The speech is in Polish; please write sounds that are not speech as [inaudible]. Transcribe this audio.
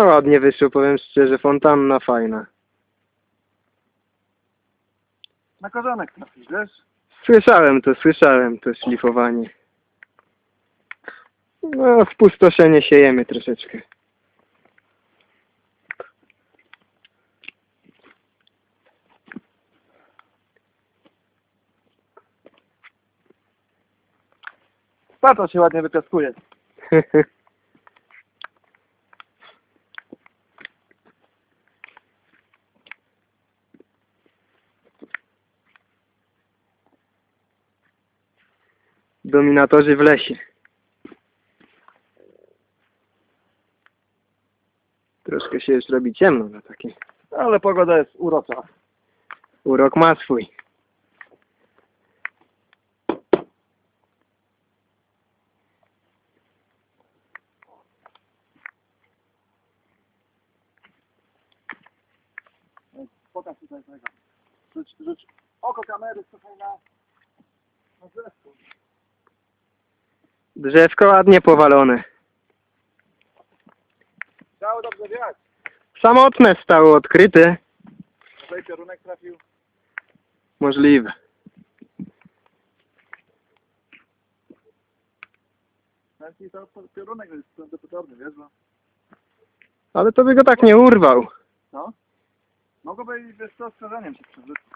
ładnie wyszło, powiem szczerze, fontanna fajna. Na korzonek trafisz, wiesz? Słyszałem to, słyszałem to szlifowanie. No, spustoszenie siejemy troszeczkę. Patrz, się ładnie wypiaskuje. [laughs] Dominatorzy w lesie. Troszkę się już robi ciemno na taki. Ale pogoda jest urocza. Urok ma swój. Pokaż tutaj tego. Rzuć, rzuć oko kamery tutaj na... na drzewko. Drzewko ładnie powalone. Chciało dobrze wiać. Samotne stało odkryte. Tutaj piorunek trafił. Możliwe. Nawet i to piorunek jest prawdopodobny, wiesz, bo... Ale to by go tak nie urwał. Co? Mogłoby i wiesz co, się przewrócić.